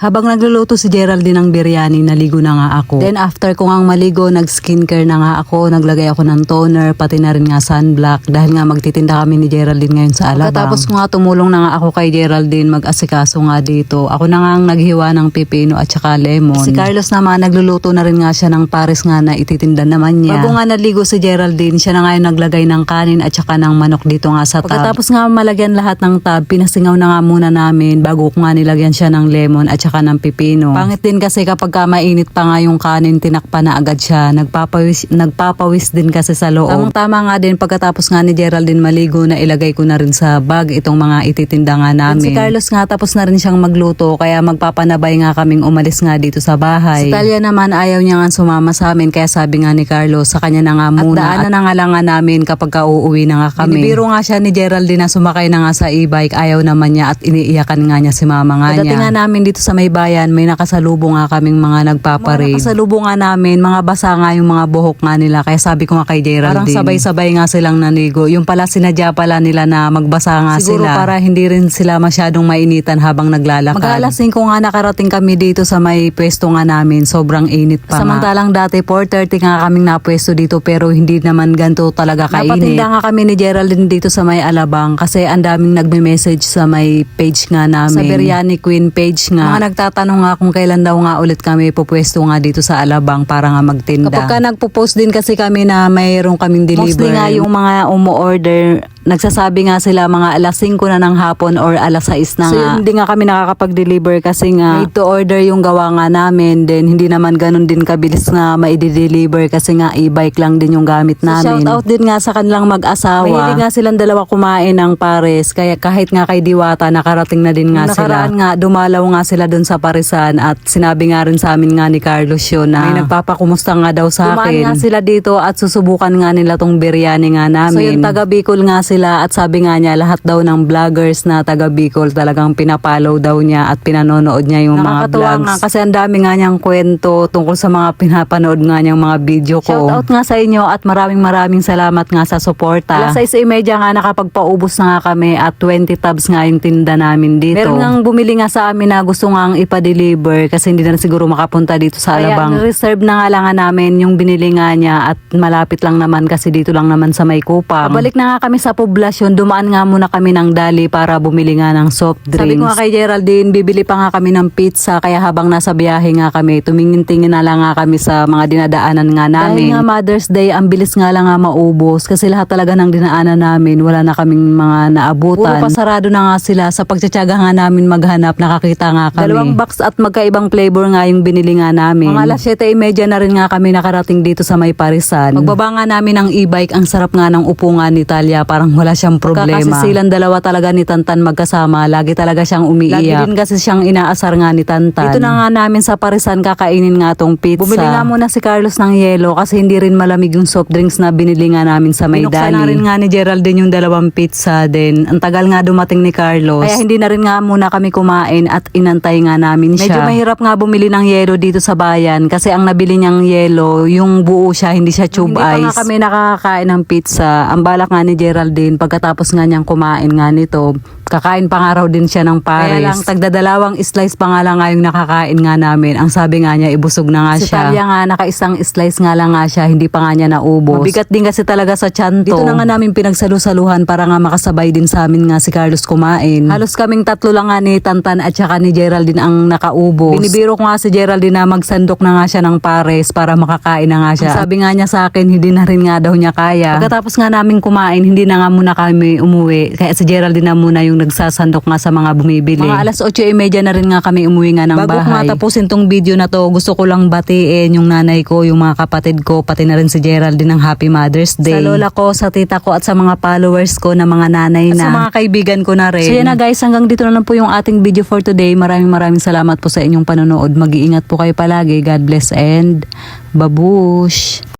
Habang nagluluto si Geraldine ng biryani, naligo na nga ako. Then after ko ngang maligo, nag-skincare na nga ako, naglagay ako ng toner, pati na rin nga sunblock dahil nga magtitinda kami ni Geraldine ngayon sa Alabang. Pagkatapos ko nga tumulong na nga ako kay Geraldine mag-asikaso nga dito. Ako na nga ang naghiwa ng pipino at saka lemon. Si Carlos naman nagluluto na rin nga siya ng pares nga na ititinda naman niya. Bago nga naligo si Geraldine, siya na nga yung naglagay ng kanin at saka ng manok dito nga sa tab. Pagkatapos nga malagyan lahat ng tab, pinasingaw na nga muna namin bago ko nga nilagyan siya ng lemon at saka ng pipino. Pangit din kasi kapag ka mainit pa nga yung kanin, tinakpa na agad siya. Nagpapawis, nagpapawis din kasi sa loob. Tamang tama nga din pagkatapos nga ni Geraldine maligo na ilagay ko na rin sa bag itong mga ititinda nga namin. Si Carlos nga tapos na rin siyang magluto kaya magpapanabay nga kaming umalis nga dito sa bahay. Si Talia naman ayaw niya nga sumama sa amin kaya sabi nga ni Carlos sa kanya na nga muna. At daanan na nga lang nga namin kapag ka uuwi na nga kami. Binibiro nga siya ni Geraldine na sumakay na nga sa e-bike. Ayaw naman niya at iniiyakan nga niya si mama nga niya. Pagdating nga namin dito sa may bayan, may nakasalubong nga kaming mga nagpaparade. Mga nakasalubong nga namin, mga basa nga yung mga buhok nga nila. Kaya sabi ko nga kay Geraldine. Parang sabay-sabay nga silang nanigo. Yung pala sinadya pala nila na magbasa nga Siguro sila. para hindi rin sila masyadong mainitan habang naglalakad. Mag-alas 5 nga nakarating kami dito sa may pwesto nga namin. Sobrang init pa Samantalang dati 4.30 nga kaming napwesto dito pero hindi naman ganito talaga kainit. Napatinda nga kami ni Geraldine dito sa may Alabang kasi ang daming nagme-message sa may page nga namin. Sa Biryani Queen page nga. Mga nagtatanong nga kung kailan daw nga ulit kami pupwesto nga dito sa Alabang para nga magtinda. Kapag ka nagpo-post din kasi kami na mayroong kaming deliver. Mostly nga yung mga umu-order nagsasabi nga sila mga alas 5 na ng hapon or alas 6 na So, nga. hindi nga kami nakakapag-deliver kasi nga made to order yung gawa nga namin. Then hindi naman ganun din kabilis nga ma-deliver kasi nga e-bike lang din yung gamit namin. shout out din nga sa kanilang mag-asawa. Mahilig nga silang dalawa kumain ng pares. Kaya kahit nga kay Diwata nakarating na din nga Nung sila. nakaraan nga dumalaw nga sila dun sa parisan at sinabi nga rin sa amin nga ni Carlos yun na may nagpapakumusta nga daw sa Dumaan akin. nga sila dito at susubukan nga nila tong biryani nga namin. So yung taga Bicol nga sila at sabi nga niya lahat daw ng vloggers na taga Bicol talagang pinapollow daw niya at pinanonood niya yung mga vlogs. nga kasi ang dami nga niyang kwento tungkol sa mga pinapanood nga niyang mga video ko. Shout out nga sa inyo at maraming maraming salamat nga sa suporta. Alas 6.30 nga nakapagpaubos na nga kami at 20 tabs nga yung tinda namin dito. Meron nga bumili nga sa amin na gusto nga ipa-deliver kasi hindi na siguro makapunta dito sa Kaya Alabang. reserve na nga lang nga namin yung binili nga niya at malapit lang naman kasi dito lang naman sa may kupang. Pabalik na nga kami sa poblasyon, dumaan nga muna kami ng dali para bumili nga ng soft drinks. Sabi ko nga kay Geraldine, bibili pa nga kami ng pizza kaya habang nasa biyahe nga kami, tumingin-tingin na lang nga kami sa mga dinadaanan nga namin. Dahil nga Mother's Day, ang bilis nga lang nga maubos kasi lahat talaga ng dinaanan namin, wala na kaming mga naabutan. Puro pasarado na nga sila sa pagtsatsaga nga namin maghanap, nakakita nga kami. Dalawang box at magkaibang flavor nga yung binili nga namin. Mga alas 7.30 na rin nga kami nakarating dito sa may parisan. Pagbaba nga namin ng e-bike, ang sarap nga ng upo nga ni Talia, parang wala siyang problema. Kasi silang dalawa talaga ni Tantan magkasama, lagi talaga siyang umiiyak. Lagi din kasi siyang inaasar nga ni Tantan. Dito na nga namin sa parisan kakainin nga tong pizza. Bumili nga muna si Carlos ng yelo kasi hindi rin malamig yung soft drinks na binili nga namin sa may Binuksan na rin nga ni Geraldine yung dalawang pizza din. Ang tagal nga dumating ni Carlos. Kaya hindi na rin nga muna kami kumain at inantay nga namin siya. Medyo mahirap nga bumili ng yelo dito sa bayan kasi ang nabili niyang yelo, yung buo siya, hindi siya tube Hindi pa ice. nga kami nakakain ng pizza. Ang balak nga ni Geraldine, pagkatapos nga niyang kumain nga nito, kakain pa nga raw din siya ng pares. Kaya lang, tagdadalawang slice pa nga lang nga yung nakakain nga namin. Ang sabi nga niya, ibusog na nga Si siya. Talia nga, nakaisang slice nga lang nga siya, hindi pa nga niya naubos. Mabigat din kasi talaga sa tiyan to. Dito na nga namin pinagsalusaluhan para nga makasabay din sa amin nga si Carlos kumain. Halos kaming tatlo lang nga ni Tantan at saka ni Geraldine ang nakaubos. Binibiro ko nga si Geraldine na magsandok na nga siya ng pares para makakain na nga siya. Ang sabi nga niya sa akin, hindi na rin nga daw niya kaya. Pagkatapos nga namin kumain, hindi na nga muna kami umuwi. Kaya si Geraldine na muna yung nagsasandok nga sa mga bumibili. Mga alas 8.30 na rin nga kami umuwi nga ng Bago bahay. ko nga tapusin tong video na to, gusto ko lang batiin yung nanay ko, yung mga kapatid ko, pati na rin si Geraldine ng Happy Mother's Day. Sa lola ko, sa tita ko at sa mga followers ko na mga nanay At na. sa mga kaibigan ko na rin. So yan na guys, hanggang dito na lang po yung ating video for today. Maraming maraming salamat po sa inyong panonood. Mag-iingat po kayo palagi. God bless and babush!